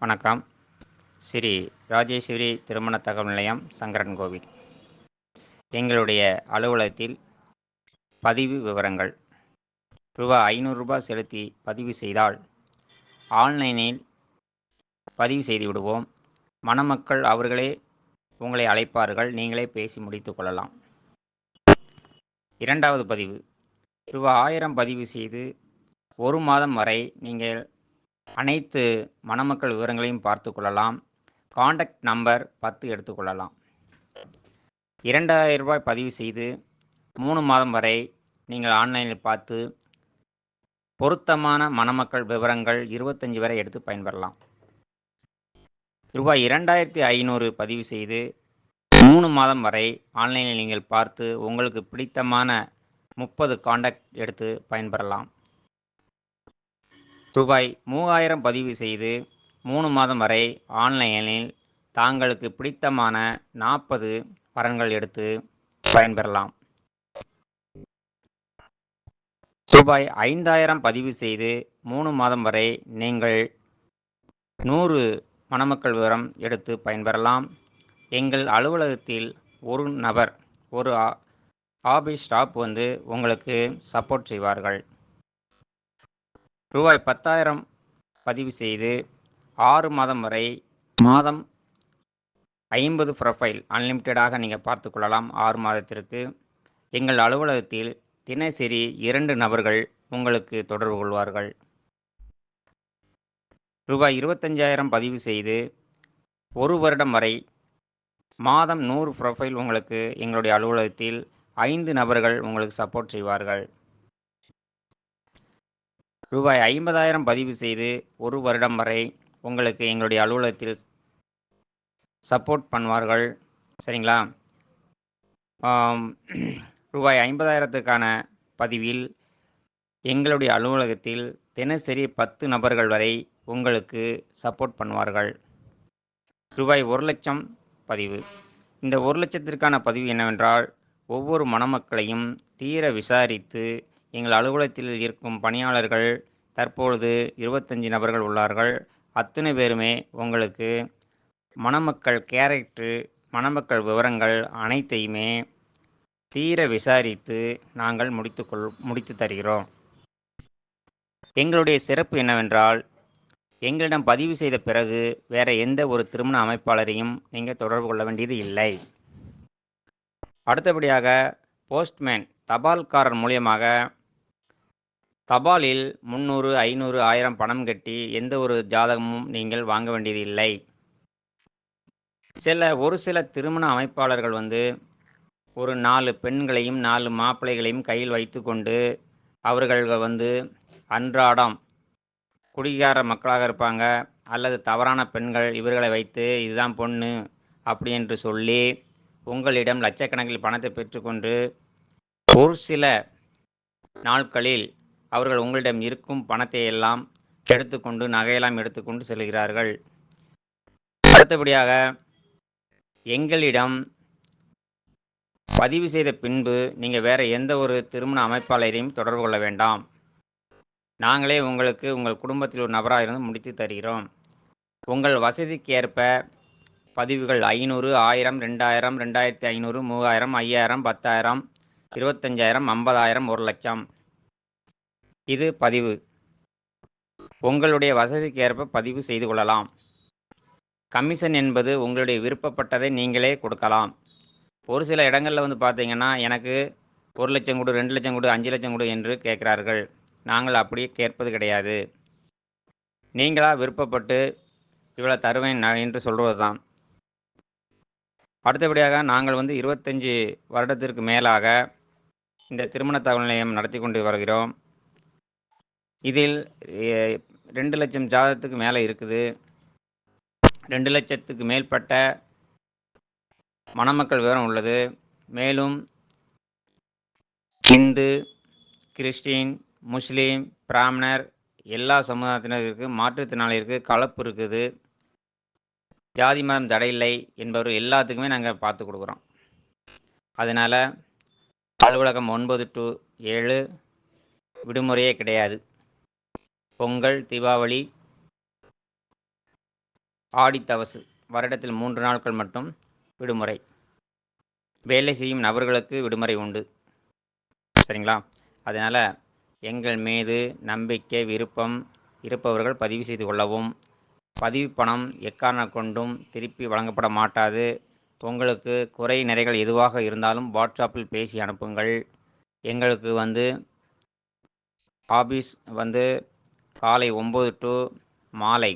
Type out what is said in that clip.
வணக்கம். ஸ்ரீ ராஜேஸ்வரி திருமண தகவல் நிலையம் சங்கரன் கோவில். எங்களுடைய அலுவலகத்தில் பதிவு விவரங்கள். ரூபாய் ஐநூறுரூபா செலுத்தி பதிவு செய்தால் ஆன்லைனில் பதிவு செய்து விடுவோம். மணமக்கள் அவர்களே உங்களை அழைப்பார்கள். நீங்களே பேசி முடித்து கொள்ளலாம். இரண்டாவது பதிவு. ரூபாய் ஆயிரம் பதிவு செய்து ஒரு மாதம் வரை நீங்கள் அனைத்து மணமக்கள் விவரங்களையும் பார்த்து கொள்ளலாம். காண்டாக்ட் நம்பர் பத்து எடுத்துக்கொள்ளலாம் இரண்டாயிரம் ரூபாய் பதிவு செய்து மூணு மாதம் வரை நீங்கள் ஆன்லைனில் பார்த்து பொருத்தமான மணமக்கள் விவரங்கள் இருபத்தஞ்சி வரை எடுத்து பயன்பெறலாம். ரூபாய் இரண்டாயிரத்தி ஐநூறு பதிவு செய்து மூணு மாதம் வரை ஆன்லைனில் நீங்கள் பார்த்து உங்களுக்கு பிடித்தமான முப்பது காண்டாக்ட் எடுத்து பயன்பெறலாம். ரூபாய் மூவாயிரம் பதிவு செய்து மூணு மாதம் வரை ஆன்லைனில் தாங்களுக்கு பிடித்தமான நாற்பது வரன்கள் எடுத்து பயன்பெறலாம். ரூபாய் ஐந்தாயிரம் பதிவு செய்து மூணு மாதம் வரை நீங்கள் நூறு மணமக்கள் விவரம் எடுத்து பயன்பெறலாம். எங்கள் அலுவலகத்தில் ஒரு நபர் ஒரு ஆபீஸ் ஸ்டாஃப் வந்து உங்களுக்கு சப்போர்ட் செய்வார்கள். ரூபாய் பத்தாயிரம் பதிவு செய்து ஆறு மாதம் வரை மாதம் ஐம்பது ப்ரொஃபைல் அன்லிமிட்டடாக நீங்கள் பார்த்து கொள்ளலாம். ஆறு மாதத்திற்கு எங்கள் அலுவலகத்தில் தினசரி இரண்டு நபர்கள் உங்களுக்கு தொடர்பு கொள்வார்கள். ரூபாய் இருபத்தஞ்சாயிரம் பதிவு செய்து ஒரு வருடம் வரை மாதம் நூறு ப்ரொஃபைல் உங்களுக்கு எங்களுடைய அலுவலகத்தில் ஐந்து நபர்கள் உங்களுக்கு சப்போர்ட் செய்வார்கள். ரூபாய் ஐம்பதாயிரம் பதிவு செய்து ஒரு வருடம் வரை உங்களுக்கு எங்களுடைய அலுவலகத்தில் சப்போர்ட் பண்ணுவார்கள். சரிங்களா? ரூபாய் ஐம்பதாயிரத்துக்கான பதிவில் எங்களுடைய அலுவலகத்தில் தினசரி பத்து நபர்கள் வரை உங்களுக்கு சப்போர்ட் பண்ணுவார்கள். ரூபாய் ஒரு லட்சம் பதிவு. இந்த ஒரு லட்சத்திற்கான பதிவு என்னவென்றால் ஒவ்வொரு மணமக்களையும் தீர விசாரித்து எங்கள் அலுவலகத்தில் இருக்கும் பணியாளர்கள் தற்பொழுது இருபத்தஞ்சி நபர்கள் உள்ளார்கள். அத்தனை பேருமே உங்களுக்கு மணமக்கள் கேரக்டரு மணமக்கள் விவரங்கள் அனைத்தையுமே தீர விசாரித்து நாங்கள் முடித்துக்கொள் முடித்து தருகிறோம். எங்களுடைய சிறப்பு என்னவென்றால் எங்களிடம் பதிவு செய்த பிறகு வேற எந்த ஒரு திருமண அமைப்பாளரையும் நீங்கள் தொடர்பு கொள்ள வேண்டியது இல்லை. அடுத்தபடியாக போஸ்ட்மேன் தபால்காரர் மூலியமாக தபாலில் முந்நூறு ஐநூறு ஆயிரம் பணம் கட்டி எந்த ஒரு ஜாதகமும் நீங்கள் வாங்க வேண்டியது இல்லை சில ஒரு சில திருமண அமைப்பாளர்கள் வந்து ஒரு நாலு பெண்களையும் நாலு மாப்பிள்ளைகளையும் கையில் வைத்துக்கொண்டு அவர்கள் வந்து அன்றாடம் குடிகார மக்களாக இருப்பாங்க. அல்லது தவறான பெண்கள் இவர்களை வைத்து இதுதான் பொண்ணு அப்படி என்று சொல்லி உங்களிடம் லட்சக்கணக்கில் பணத்தை பெற்றுக்கொண்டு ஒரு சில நாட்களில் அவர்கள் உங்களிடம் இருக்கும் பணத்தை எல்லாம் எடுத்துக்கொண்டு நகையெல்லாம் எடுத்துக்கொண்டு செல்கிறார்கள். அடுத்தபடியாக எங்களிடம் பதிவு செய்த பின்பு நீங்கள் வேறு எந்த ஒரு திருமண அமைப்பாளரையும் தொடர்பு கொள்ள வேண்டாம். நாங்களே உங்களுக்கு உங்கள் குடும்பத்தில் ஒரு நபராக இருந்து முடித்து தருகிறோம். உங்கள் வசதிக்கேற்ப பதிவுகள் ஐநூறு ஆயிரம் ரெண்டாயிரம் ரெண்டாயிரத்தி ஐநூறு மூவாயிரம் ஐயாயிரம் பத்தாயிரம் இருபத்தஞ்சாயிரம் ஐம்பதாயிரம் ஒரு லட்சம். இது பதிவு. உங்களுடைய வசதிக்கு ஏற்ப பதிவு செய்து கொள்ளலாம். கமிஷன் என்பது உங்களுடைய விருப்பப்பட்டதை நீங்களே கொடுக்கலாம். ஒரு சில இடங்களில் வந்து பார்த்தீங்கன்னா எனக்கு ஒரு லட்சம் கொடு ரெண்டு லட்சம் கொடு அஞ்சு லட்சம் கொடு என்று கேட்குறார்கள். நாங்கள் அப்படி கேட்பது கிடையாது. நீங்களாக விருப்பப்பட்டு இவ்வளோ தருவேன் நான் என்று சொல்கிறது தான் அடுத்தபடியாக நாங்கள் வந்து இருபத்தஞ்சி வருடத்திற்கு மேலாக இந்த திருமண தகவல் நிலையம் நடத்தி கொண்டு வருகிறோம். இதில் ரெண்டு லட்சம் ஜாதகத்துக்கு மேலே இருக்குது. ரெண்டு லட்சத்துக்கு மேற்பட்ட மணமக்கள் விவரம் உள்ளது. மேலும் இந்து கிறிஸ்டின் முஸ்லீம் பிராமணர் எல்லா சமுதாயத்தினருக்கு இருக்குது மாற்றுத்திறனாளிகளுக்கு கலப்பு இருக்குது. ஜாதி மதம் தடையில்லை என்பவர் எல்லாத்துக்குமே நாங்கள் பார்த்து கொடுக்குறோம். அதனால் அலுவலகம் ஒன்பது டு ஏழு விடுமுறையே கிடையாது. பொங்கல் தீபாவளி ஆடித்தவசு வருடத்தில் மூன்று நாட்கள் மட்டும் விடுமுறை. வேலை செய்யும் நபர்களுக்கு விடுமுறை உண்டு. சரிங்களா? அதனால் எங்கள் மீது நம்பிக்கை விருப்பம் இருப்பவர்கள் பதிவு செய்து கொள்ளவும். பதிவு பணம் எக்காரணம் கொண்டும் திருப்பி வழங்கப்பட மாட்டாது. உங்களுக்கு குறை நிறைகள் எதுவாக இருந்தாலும் வாட்ஸ்அப்பில் பேசி அனுப்புங்கள். எங்களுக்கு வந்து ஆபீஸ் வந்து காலை ஒம்பது டு மாலை